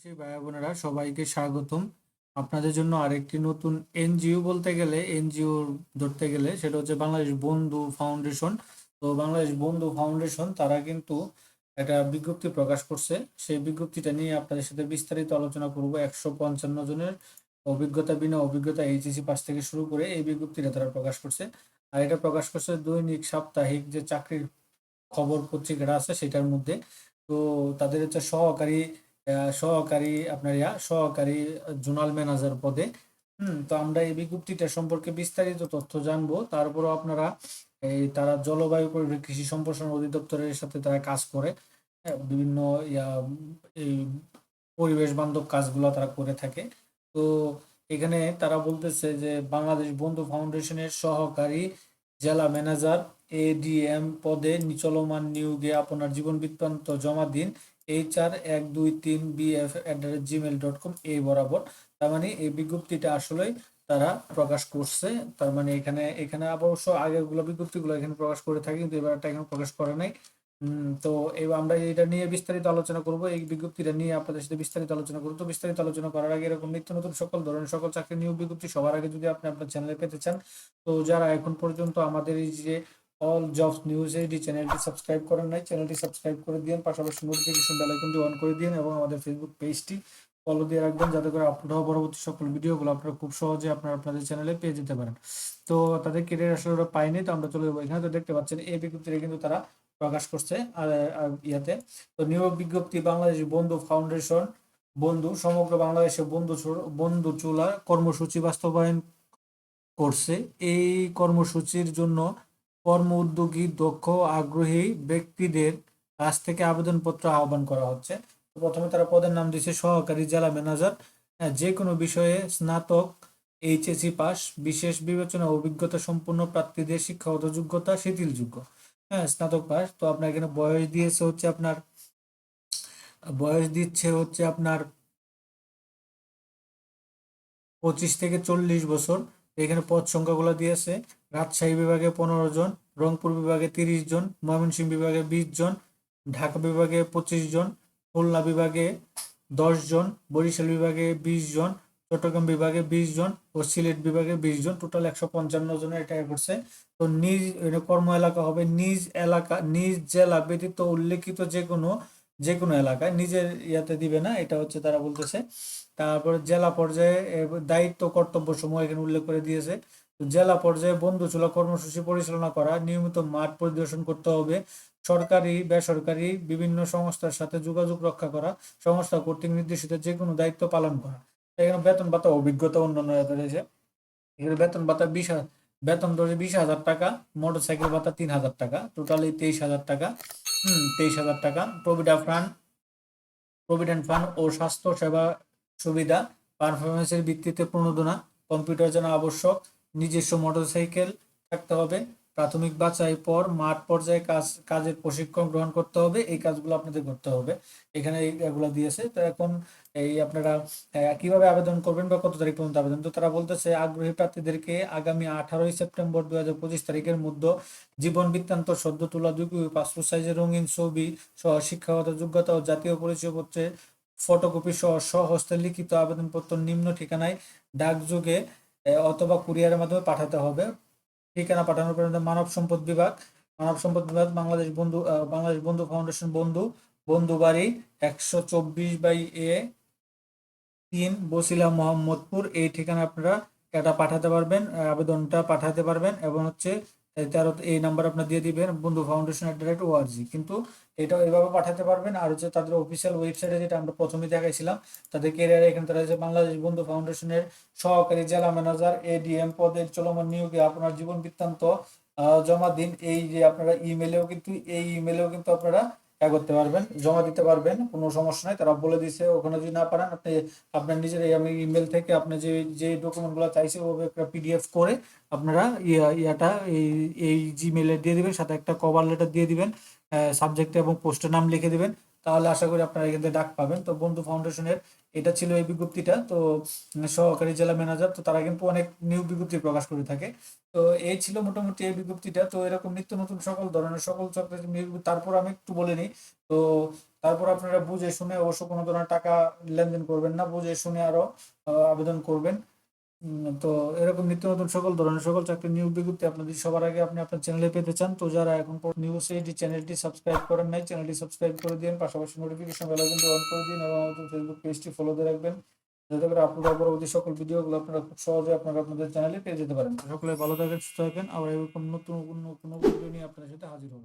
সেই ভাই বোনেরা সবাইকে স্বাগতম। আপনাদের জন্য আরেকটি নতুন এনজিও বলতে গেলে, এনজিও ধরতে গেলে সেটা হচ্ছে বাংলাদেশ বন্ধু ফাউন্ডেশন। তো বাংলাদেশ বন্ধু ফাউন্ডেশন, তারা কিন্তু একটা বিজ্ঞপ্তি প্রকাশ করছে। সেই বিজ্ঞপ্তিটা নিয়ে আপনাদের সাথে বিস্তারিত আলোচনা করব। একশো পঞ্চান্ন জনের অভিজ্ঞতা, বিনা অভিজ্ঞতা এইচএসি পাস থেকে শুরু করে এই বিজ্ঞপ্তিটা তারা প্রকাশ করছে। আর এটা প্রকাশ করছে দৈনিক সাপ্তাহিক যে চাকরির খবর পত্রিকাটা আছে সেটার মধ্যে। তো তাদের হচ্ছে সহকারী সহকারী আপনার ইয়া সহকারী জোনাল ম্যানেজার পদে। হুম তো আমরা এই বিজ্ঞপ্তিটা সম্পর্কে বিস্তারিত তথ্য জানব। তারপরও আপনারা এই তারা জলবায়ু কৃষি সম্প্রসারণ অধিদপ্তরের সাথে তারা কাজ করে হ্যাঁ, বিভিন্ন এই পরিবেশ বান্ধব কাজগুলো তারা করে থাকে। তো এখানে তারা বলতেছে যে বাংলাদেশ বন্ধু ফাউন্ডেশনের সহকারী জেলা ম্যানেজার এডিএম পদে চলমান নিয়োগে আপনার জীবন বৃত্তান্ত জমা দিন। এইচ আর এক দুই তিন BF at the rate Gmail dot com এই বরাবর। তার মানে এই বিজ্ঞপ্তিটা আসলেই তারা প্রকাশ করছে। তার মানে এখানে এখানে অবশ্য আগেরগুলো বিজ্ঞপ্তিগুলো এখানে প্রকাশ করে থাকে, কিন্তু এবারটা এখানে প্রকাশ করে নাই। তো এবার আমরা এটা নিয়ে বিস্তারিত আলোচনা করব। এই বিজ্ঞপ্তিটা নিয়ে আপনাদের সাথে বিস্তারিত আলোচনা করব। তো বিস্তারিত আলোচনা করার আগে এরকম নিত্য নতুন সকল ধরনের সকল চাকরি নিয়োগ বিজ্ঞপ্তি সবার আগে যদি আপনি আপনার চ্যানেলে পেতে চান, তো যারা এখন পর্যন্ত আমাদের এই যে অল জবস নিউজ এইডি চ্যানেলটি সাবস্ক্রাইব করেন নাই চ্যানেলটি সাবস্ক্রাইব করে দিন পাশাপাশি নোটিফিকেশন বেল আইকনটি অন করে দিন এবং আমাদের ফেসবুক পেজটি ফলো দিয়ে রাখবেন যাতে করে আপলোড হওয়া পরবর্তী সকল ভিডিওগুলো আপনারা খুব সহজে আপনারা আপনাদের চ্যানেলে পেয়ে যেতে পারেন। তো তাদের কেরিয়ার আসলে ওরা পায়নি, তো আমরা চলে যাব এখানে। তো দেখতে পাচ্ছেন, এই বিজ্ঞপ্তিটা কিন্তু তারা প্রকাশ করছে, আর ইয়াতে। তো নিয়োগ বিজ্ঞপ্তি, বাংলাদেশ বন্ধু ফাউন্ডেশন বন্ধু, সমগ্র বাংলাদেশে বন্ধু বন্ধু চুলা কর্মসূচি বাস্তবায়ন করছে। এই কর্মসূচির জন্য কর্ম উদ্যোগী দক্ষ আগ্রহী ব্যক্তিদের কাছ থেকে আবেদনপত্র আহ্বান করা হচ্ছে। প্রথমে তারা পদের নাম দিয়েছে সহকারী জেলা ম্যানেজার। হ্যাঁ, যে কোনো বিষয়ে স্নাতক এইচএসসি পাস বিশেষ বিবেচনা অভিজ্ঞতা সম্পন্ন প্রার্থীদের শিক্ষাগত যোগ্যতা শিথিলযোগ্য। হ্যাঁ স্নাতক পাস। তো আপনার এখানে বয়স দিয়েছে হচ্ছে আপনার বয়স দিচ্ছে হচ্ছে আপনার পঁচিশ থেকে চল্লিশ বছর। এখানে পদ সংখ্যাগুলো দিয়েছে। রাজশাহী বিভাগে পনেরো জন, রংপুর বিভাগে তিরিশ জন, ময়মনসিংহ বিভাগে বিশ জন, ঢাকা বিভাগে পঁচিশ জন, খুলনা বিভাগে দশ জন, বরিশাল বিভাগে বিশ জন, চট্টগ্রাম বিভাগে বিশ জন ও সিলেট বিভাগে বিশ জন। টোটাল একশো পঞ্চান্ন জনের এটা করছে তো নিজ কর্ম এলাকা হবে নিজ এলাকা, নিজ জেলা ব্যতীত উল্লেখিত যে কোনো যে কোনো এলাকায় নিজের ইয়াতে দিবে না, এটা হচ্ছে তারা বলতেছে। তারপরে জেলা পর্যায়ে দায়িত্ব, কর্তব্য সমূহ এখানে উল্লেখ করে দিয়েছে। জেলা পর্যায়ে বন্ধু চুলা কর্মসূচি পরিচালনা করা, নিয়মিত মাঠ পরিদর্শন করতে হবে। সরকারি, বেসরকারি বিভিন্ন সংস্থার সাথে যোগাযোগ রক্ষা করা, সংস্থা কর্তৃক নির্দেশিত যে কোনো দায়িত্ব পালন করা। এখানে বেতন ভাতা অভিজ্ঞতা অন্যান্য রয়েছে। এখানে বেতন ভাতা বিশ বেতন ধরে বিশ হাজার টাকা মোটর সাইকেল ভাতা তিন হাজার টাকা, টোটালি তেইশ হাজার টাকা। হুম, তেইশ হাজার টাকা। প্রভিডা ফান্ড প্রভিডেন্ট ফান্ড ও স্বাস্থ্য সেবা সুবিধা পারফরমেন্সের ভিত্তিতে প্রণোদনা কম্পিউটার জানা আবশ্যক, নিজস্ব মোটরসাইকেল থাকতে হবে। প্রাথমিক বাছাই পর মাঠ পর্যায়ে কাজ, কাজের প্রশিক্ষণ গ্রহণ করতে হবে। এই কাজগুলো আপনাদের করতে হবে। এখানে এগুলো দিয়েছে। তো এখন এই আপনারা কীভাবে আবেদন করবেন বা কত তারিখ পর্যন্ত আবেদন? তো তারা বলতেছে, আগ্রহী প্রার্থীদেরকে আগামী আঠারোই সেপ্টেম্বর দুই হাজার পঁচিশ তারিখের মধ্যে জীবন বৃত্তান্ত, সদ্য তোলা, দুই পাসপোর্ট সাইজের রঙিন ছবি সহ শিক্ষাগত যোগ্যতা ও জাতীয় পরিচয়পত্রের ফটোকপি সহ স্বহস্তে লিখিত আবেদনপত্র নিম্ন ঠিকানায় ডাকযোগে অথবা কুরিয়ারের মাধ্যমে পাঠাতে হবে। ঠিকানা পাঠানোর পর্যন্ত মানব সম্পদ বিভাগ। মানব সম্পদ বিভাগ বাংলাদেশ বন্ধু বাংলাদেশ বন্ধু ফাউন্ডেশন বন্ধু বন্ধু বাড়ি একশো চব্বিশ বাই এ তিন বসিলা মোহাম্মদপুর। এই ঠিকানা আপনারা এটা পাঠাতে পারবেন আবেদনটা পাঠাতে পারবেন এবং হচ্ছে তেরো, এই নাম্বার আপনার দিয়ে দিবেন, বন্ধু ফাউন্ডেশন অ্যাট কিন্তু এটা এভাবে পাঠাতে পারবেন, আর হচ্ছে তাদের অফিসিয়াল ওয়েবসাইটে যেটা আমরা প্রথমে দেখাইছিলাম, তাদের কেরিয়ারে এখানে তারা যে বাংলাদেশ বন্ধু ফাউন্ডেশনের সহকারী জেলা ম্যানেজার এডিএম পদের চলমান নিয়োগে আপনার জীবন বৃত্তান্ত জমা দিন। এই যে আপনারা ইমেলেও কিন্তু, এই ইমেলেও কিন্তু আপনারা করতে পারবেন, জমা দিতে পারবেন, কোনো সমস্যা নাই। তারা বলে দিছে ওখানে যদি না পারেন, আপনি, আপনার নিজের আমি ইমেল থেকে আপনি যে যে ডকুমেন্টগুলো চাইছে, ওভাবে একটা পিডিএফ করে আপনারা ইয়া, ইয়াটা এই এই জিমেলে দিয়ে দিবেন, সাথে একটা কভার লেটার দিয়ে দিবেন সাবজেক্ট এবং পোস্টের নাম লিখে দিবেন। তাহলে আশা করি আপনারা এখান থেকে ডাক পাবেন। তো বন্ধু ফাউন্ডেশনের এটা ছিল এই বিজ্ঞপ্তিটা। তো সহকারী জেলা ম্যানেজার তো তারা কিন্তু অনেক নিউ বিজ্ঞপ্তি প্রকাশ করে থাকে। তো এই ছিল মোটামুটি এই বিজ্ঞপ্তিটা। তো এরকম নিত্য নতুন সকল ধরনের সকল তারপর আমি একটু বলে নিই। তো তারপর আপনারা বুঝে শুনে অবশ্য কোনো ধরনের টাকা লেনদেন করবেন না, বুঝে শুনে আরও আবেদন করবেন। তো এরকম নিত্য নতুন সকল ধরনের সকল চাকরির নিয়োগ বিজ্ঞপ্তি আপনাদের সবার আগে আপনি আপনার চ্যানেলে পেতে চান। তো যারা এখন নিউজ এইটি চ্যানেলটি সাবস্ক্রাইব করেন নাই চ্যানেলটি সাবস্ক্রাইব করে দিন, পাশাপাশি নোটিফিকেশন বেল কিন্তু অন করে দিন এবং আমাদের ফেসবুক পেজটি ফলো দিয়ে রাখবেন। যাতে করে হওয়ার পরবর্তী সকল ভিডিওগুলো আপনারা খুব সহজে আপনারা আপনাদের চ্যানেলে পেয়ে যেতে পারেন। সকলে ভালো থাকেন, সুস্থ থাকেন। আবার এরকম নতুন কোনো ভিডিও নিয়ে আপনাদের সাথে হাজির হব।